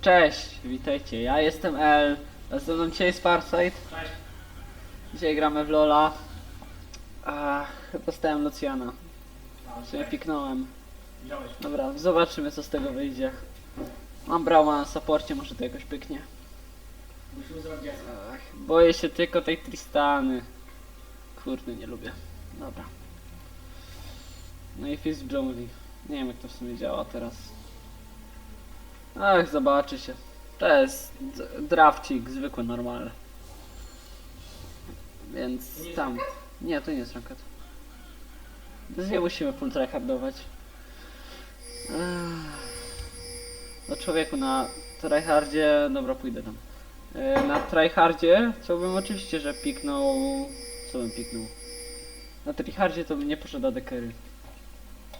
Cześć, witajcie, ja jestem El, a ze mną dzisiaj jest Farsight. Cześć. Dzisiaj gramy w Lola. A, dostałem Luciana, sumie cześć. piknąłem. Dobra, zobaczymy co z tego wyjdzie. Mam Brauma na saporcie, może to jakoś pyknie. Musimy zrobić. Ach, boję się tylko tej Tristany. Kurde, nie lubię. Dobra. No i Fizz w dżungli. Nie wiem jak to w sumie działa teraz. Ach, zobaczy się. To jest drafcik, zwykły, normalny. Więc tam. Nie, to nie jest. Więc nie musimy full tryhardować. No człowieku na tryhardzie, dobra pójdę tam. E, Na tryhardzie chciałbym oczywiście, że piknął... Co bym piknął? Na tryhardzie to bym nie poszedł do dekery.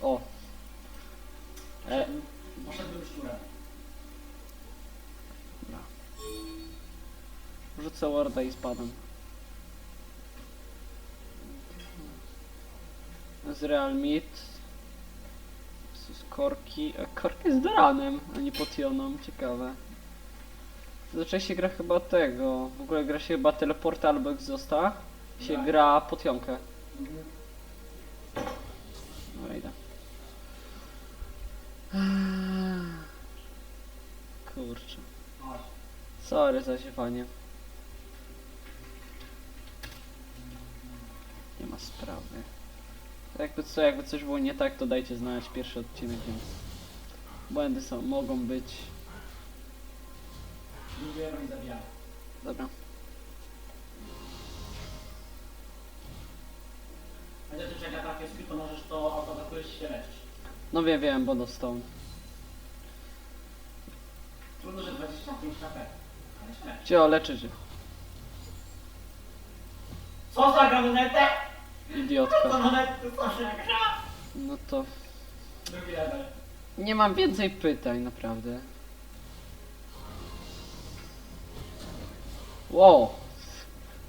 O. E, Poszedłbym szczurem. Rzucę warda i spadam. Z Real Meat. Z Korki. A Korki jest Doranem, a nie Potioną. Ciekawe. Zazwyczaj się gra chyba tego. W ogóle gra się chyba teleporta albo egzosta. Się Tak. gra Potionkę. Dobra, idę. Kurczę. Chodź. Sorry za ziewanie. Nie ma sprawy. To Jakby co, jakby coś było nie tak, to dajcie znać pierwszy odcinek, więc błędy są, mogą być. Dobra. Będzie też jak ataki skill, to możesz to autoatakujesz się leczysz. No wiem, wiem, bo dostał. Trudno, że 25 HP. Ale się. Cio, leczy się. Co za gamonetę? Idiotka. gra? No to nie mam więcej pytań, naprawdę. Wow.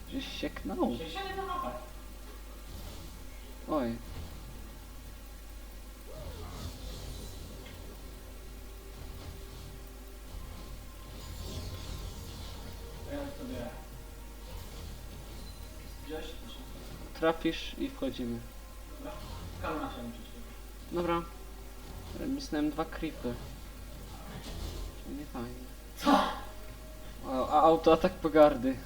Gdzieś sieknął. 67 HP. Oj. Trafisz i wchodzimy. Dobra. Karuna się Dobra. Misnąłem dwa creepy. Nie fajnie. Co? A, a autoatak pogardy.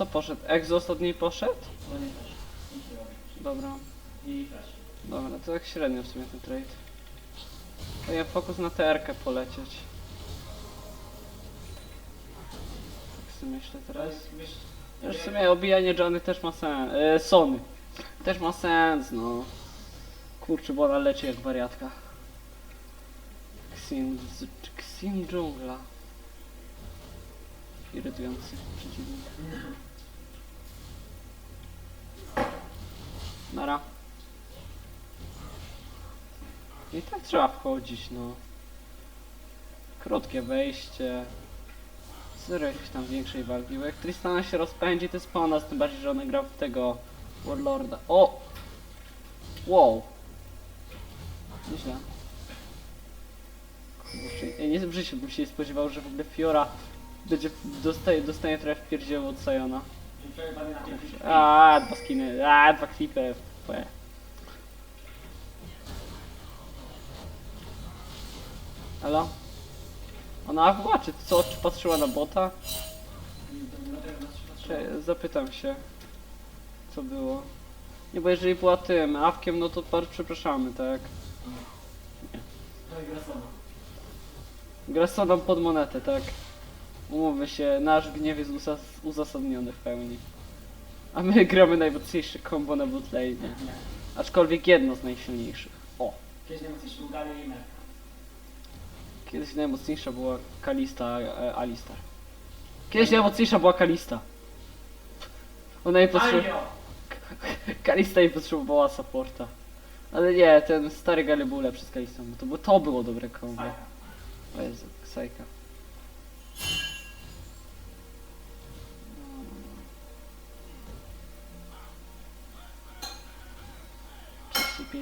Co poszedł? Exhaust od niej poszedł? Robię. Dobra. Dobra, to tak średnio w sumie ten trade. To ja fokus na TR-kę polecieć. Tak sobie myślę teraz. w sumie obijanie Johnny też ma sens. E, Sony. Też ma sens, no. Kurczę, bo ona leci jak wariatka. Xin, Xin dżungla. Irytujący przeciwnik. Nara. I tak trzeba wchodzić, no. Krótkie wejście. Zero jakiejś tam większej walki, bo jak Tristana się rozpędzi, to jest po nas, tym bardziej, że on gra w tego Warlorda. O! Wow! Nieźle. Ja nie w życiu bym się nie spodziewał, że w ogóle Fiora będzie, dostaje, dostanie trochę w pierdzieł od Sayona. Wczoraj padli na pięć. A, dwa skiny, a, dwa klipy. Płe. Halo? Ona była, czy co, czy patrzyła na bota? Cze- zapytam się, co było. Nie, bo jeżeli była tym, awkiem, no to bardzo przepraszamy, tak? Jest gra pod monetę, tak? Umówmy się, nasz gniew jest usas- uzasadniony w pełni. A my gramy najmocniejsze combo na bootlane. Nie. Aczkolwiek jedno z najsilniejszych. O, Kiedyś nie ma coś szlugali i merka. Kiedyś najmocniejsza była Kalista, e, Alistar. Kiedyś najmocniejsza była Kalista. Ona jej potrzebowała... Kalista jej potrzebowała supporta. Ale nie, ten stary Gali był lepszy z Kalistą, bo to, było- to było dobre kombo. Sajka. O Jezu, Ksajka.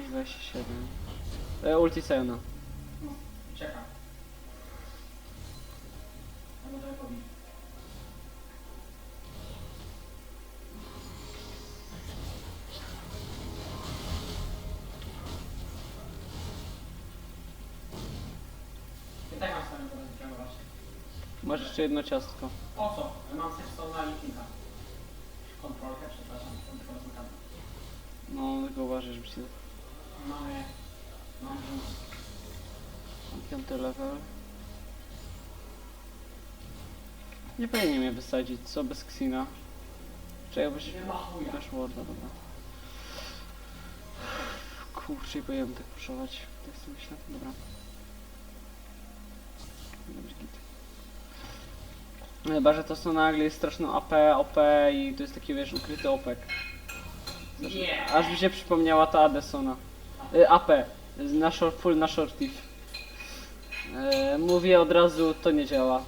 27. E, ulti Sayona. Czekam. Ja może powiem. I tak mam wyciągować. Masz jeszcze jedno ciastko. Po co? Ja mam Sextona i Kinga. Kontrolkę, przepraszam, kontrolę zamykam. No, tylko uważaj, żeby się... Piąty level. Nie powinien mnie wysadzić, co bez Xina? Nie ma chuja. Dasz warda, dobra. Kurczę, nie powinienem tak puszować. Tak sobie myślę, dobra. Dobrze, git. Chyba, że to są nagle jest straszną AP, OP i to jest taki, wiesz, ukryty opek. Nie! Aż mi się przypomniała ta Adesona. Y, AP. Na short, full na shortif. Y, mówię od razu, to nie działa.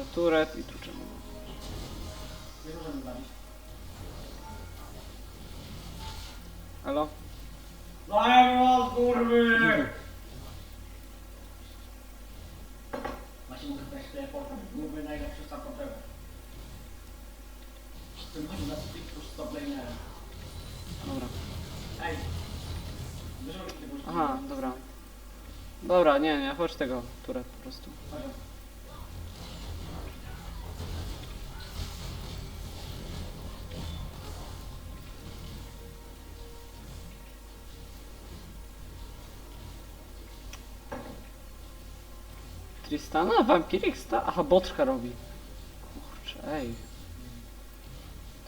To, turet i tu czemu. Nie możemy bawić. Halo? No ja kurwy! Właśnie mogę też teleportem. Byłby najlepszy supporter. Tym chodzi na stick tuż z toplaynerem. Dobra. Ej! Już Aha, dobra. Dobra, nie, nie, chodź tego turet po prostu. Chodź. Tristana? Vampirix? Ta? Aha, boczka robi. Kurczę, ej.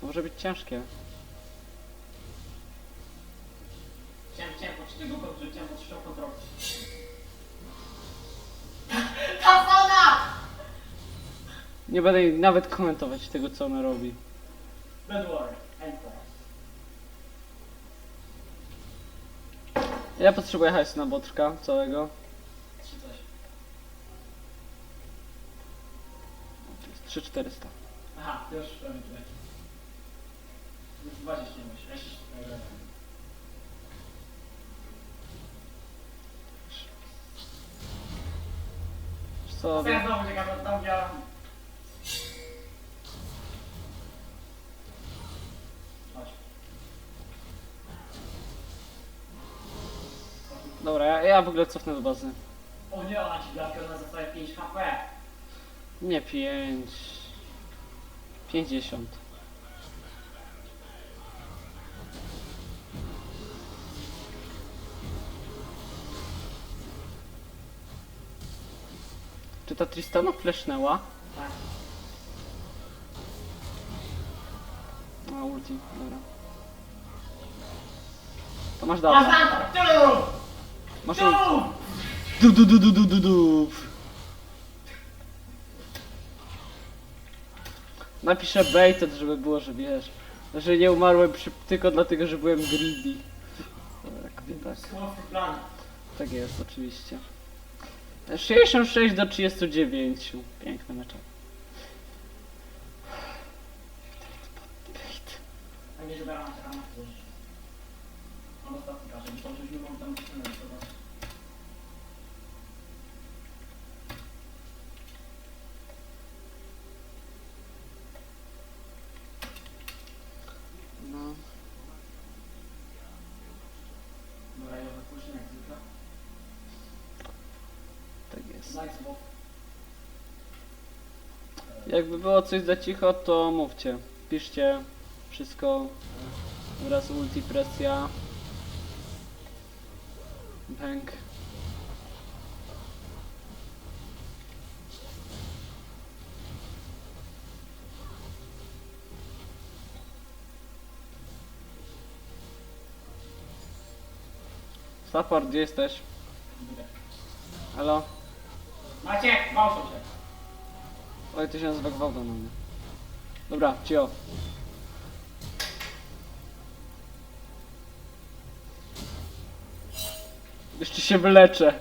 To może być ciężkie. Chciałem, chciałem poczuć tego kontrolę, chciałem poczuć tą kontrolę. Kafana! Nie będę nawet komentować tego, co ona robi. Bad word. Enter. Ja potrzebuję hajsu na boczka całego. Czy coś. To jest 3400. Aha, ty już pewnie tutaj. Zdecydowanie się nie co, ja znowu czekam. Chodź. Dobra, ja, ja w ogóle cofnę do bazy. O nie, ona ci białkę, ona zostaje 5 HP. Nie 5. 50. Czy ta Tristana flesznęła? Tak. A, ulti, dobra. To masz dalej. Masz ulti. Du du du du du du du. Napiszę baited, żeby było, że wiesz, że nie umarłem przy, tylko dlatego, że byłem greedy. Tak, tak, tak jest, oczywiście. 66 do 39. Piękny mecz. Bait. A nie, że brama się rama złożyć. Mam ostatni każe, bo to już nie mam tam ściągnąć, zobacz. No. Dobra, ja wypuszczę jak zwykle. Tak jest. Nice move. Jakby było coś za cicho, to mówcie. Piszcie wszystko. Wraz ulti. Bęk. Support, gdzie jesteś? Halo? Macie, się. Oj, to się nazywa gwałta na mnie. Dobra, cio. Jeszcze się wyleczę.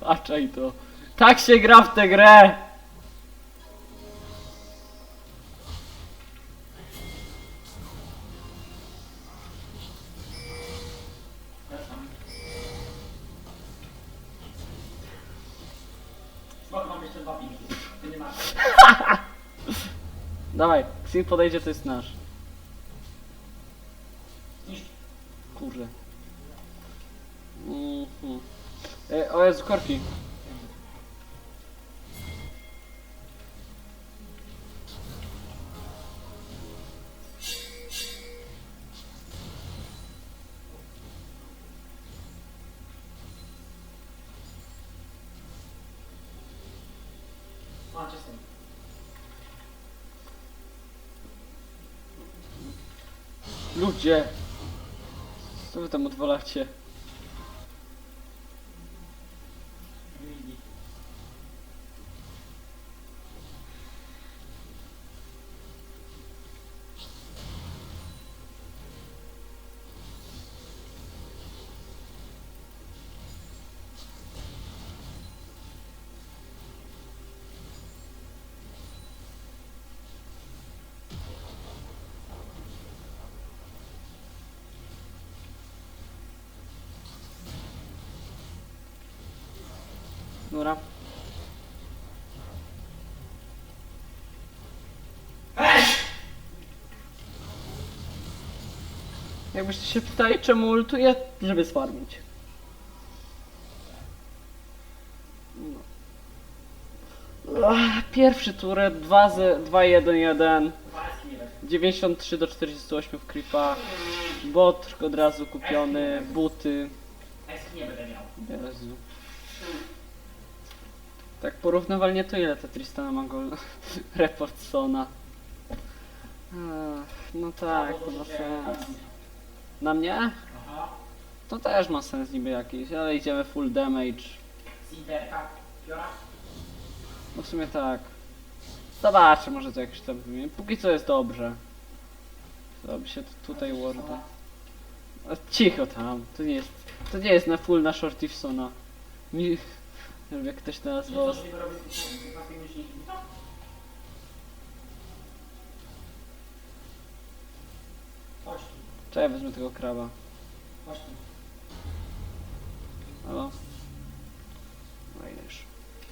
Patrzaj to. Tak się gra w tę grę! Dawaj, Xin podejdzie, to jest nasz. Niż Kurde. Mhm. E, o Jezu, korki. Ludzie! Co wy tam odwalacie? Dobra. Jakbyście się pytali, czemu ultuję, żeby sfarmić. No. Pierwszy turet 2 z 2 1 1 Walski nie weź. 93 do 48 w creepa Bot od razu kupiony Buty Eski nie będę miał. Jezu. Tak porównywalnie to ile ta Tristana ma? Report Sona. Ach, no tak, to ma sens. Na mnie? To też ma sens niby jakiś, ale idziemy full damage. No w sumie tak. Zobaczę, może to jakoś tam wymienię. Póki co jest dobrze. Zrobi się tu- tutaj warda. Cicho tam, to nie jest, to nie jest na full na Shortifsona. Mi, nie wiem jak ktoś to nazwał. Czekaj, wezmę tego kraba. Halo? No ile już?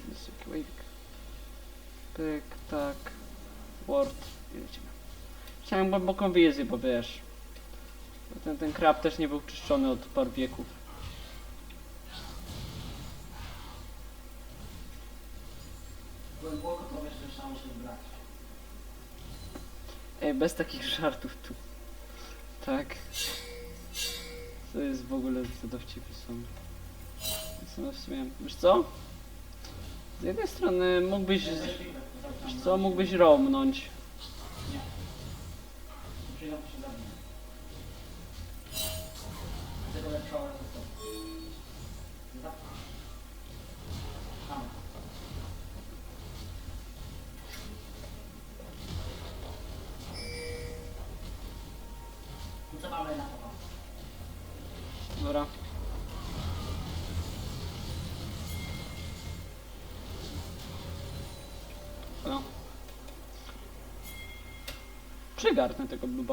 Jest wavik. Pyk, tak. Ward. I lecimy. Chciałem głęboką wizję, bo wiesz. Ten, ten krab też nie był czyszczony od paru wieków. Głęboko to wiesz, że trzeba się zbrać. Ej, bez takich żartów tu. Tak. To jest w ogóle za dowcipy są. są w sumie, wiesz co? Z jednej strony mógłbyś, wiesz co, mógłbyś romnąć. Nie. Dobra. No. Przygarnę tego blue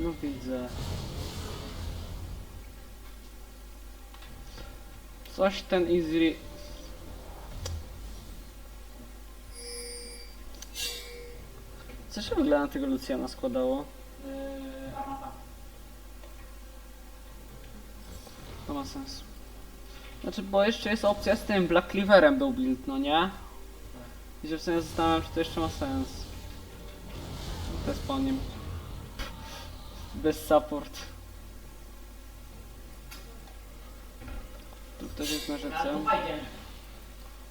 No widzę. Coś ten Izri... Co się w ogóle na tego Luciana składało? Yy, to ma sens. Znaczy, bo jeszcze jest opcja z tym Black Cleaverem był build, no nie? I się w sumie zastanawiam, czy to jeszcze ma sens. To jest po nim. Bez support. Tu ktoś jest na rzece.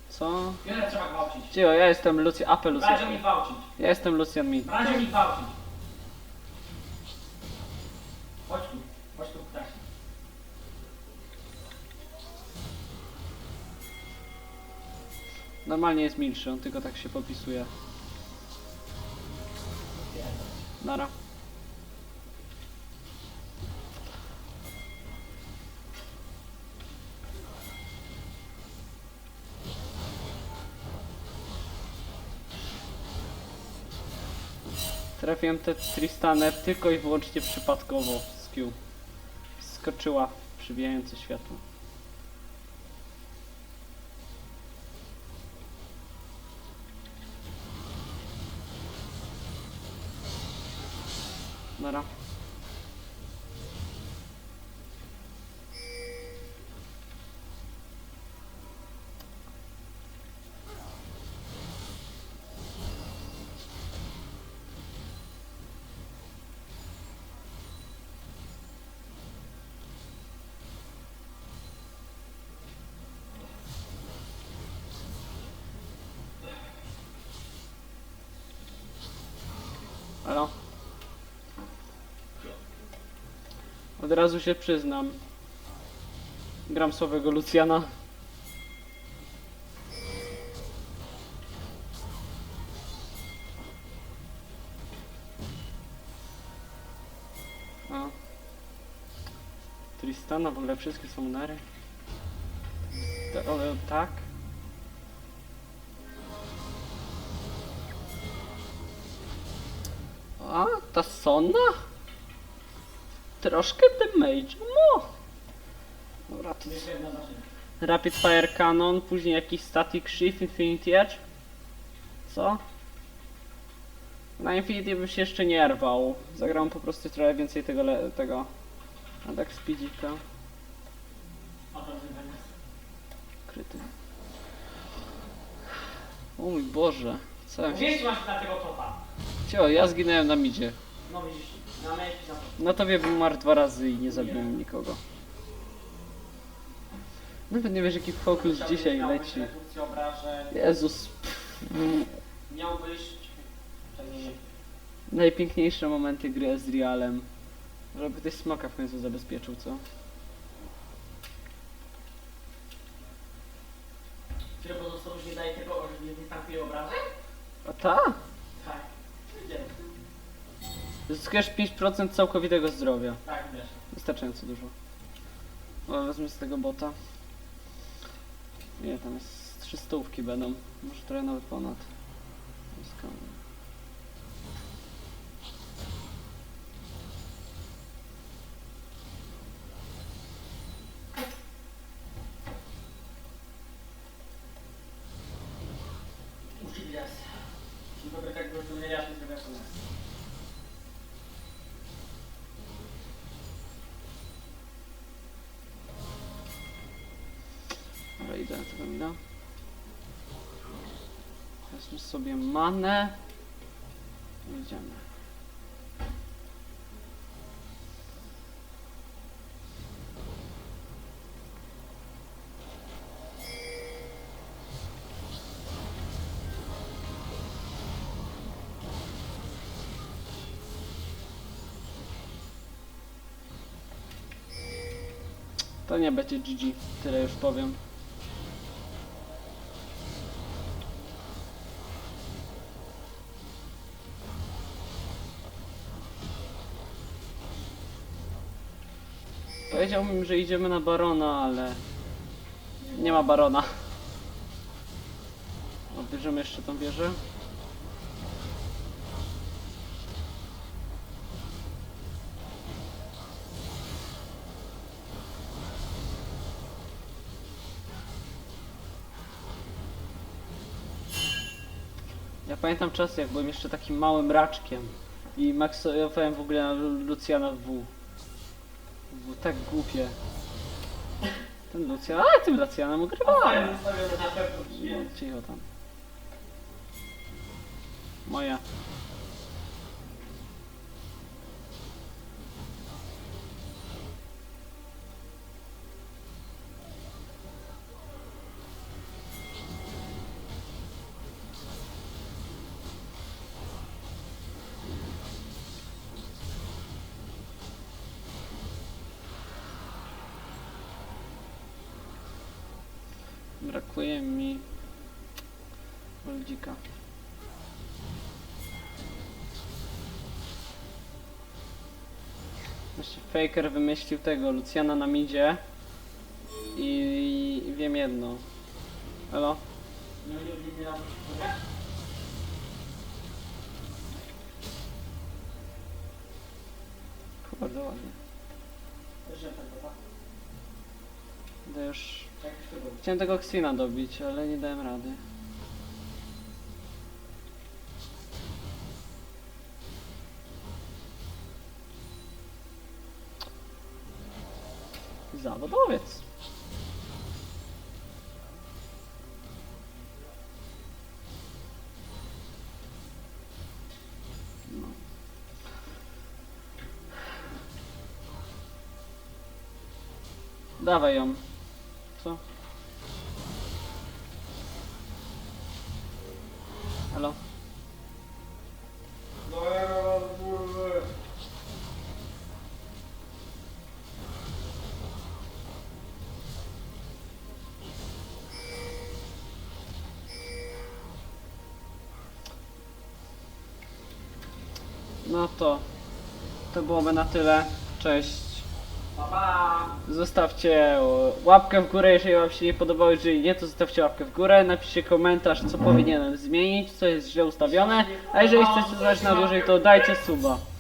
Co? Wiele trzeba gwałcić. Cio, ja jestem Lucian, apel Radzie mi Lucian. gwałcić. Ja jestem Lucian Mi. Radzie mi gwałcić. Chodź tu. Chodź tu, ptasie. Normalnie jest milszy, on tylko tak się popisuje. Nara. Trafiłem te Tristaner tylko i wyłącznie przypadkowo z Q. Skoczyła przybijające światło. Nara. Halo? Od razu się przyznam. Gram słabego Lucjana. Tristana, w ogóle wszystkie są nary. Tak. Ta Sonna? Troszkę damage, no. Dobra, to zaczyna. Rapid Fire Cannon, później jakiś Static Shift, Infinity Edge. Co? Na Infinity bym się jeszcze nie rwał. Zagram po prostu trochę więcej tego, tego atak speedzika. Kryty. O mój Boże. Co ja się... Wiesz, masz na tego topa. Cio, ja zginąłem na midzie. No widzisz, na mecz tobie był mar dwa razy i nie zabiłem nikogo. Nawet nie wiesz jaki focus dzisiaj Miałbyś leci. redukcję obrażeń, Jezus. miałbyś... Czekaj, Najpiękniejsze momenty gry z Realem. Żeby ktoś smoka w końcu zabezpieczył, co? Tyle pozostałość nie daje tego, że nie występuje obrażeń? A ta? Zyskujesz 5% całkowitego zdrowia. Tak, wiesz. Wystarczająco dużo. O, wezmę z tego bota. Nie, tam jest 300 będą. Może trochę nawet ponad. Zyskam. Idę na tego mina. Wezmę sobie manę. Idziemy. To nie będzie GG, tyle już powiem. Powiedziałbym, że idziemy na barona, ale nie ma barona. Odbierzemy jeszcze tą wieżę. Ja pamiętam czasy, jak byłem jeszcze takim małym raczkiem i maksowałem w ogóle na Lu- Luciana w W. Tak głupie. Ten Lucian, a tym Lucianem ugrywałem. Cicho tam. Moja. Brakuje mi Goldzika. Właśnie Faker wymyślił tego Luciana na midzie i, i wiem jedno. Elo? Bardzo ładnie. Też Chciałem tego Xina dobić, ale nie dałem rady. Zawodowiec. No. Dawaj ją. Co? Halo? No to to byłoby na tyle. Cześć. Pa, pa. Zostawcie łapkę w górę, jeżeli wam się nie podobało, jeżeli nie, to zostawcie łapkę w górę, napiszcie komentarz, co powinienem zmienić, co jest źle ustawione, a jeżeli chcecie znać na dłużej, to dajcie suba.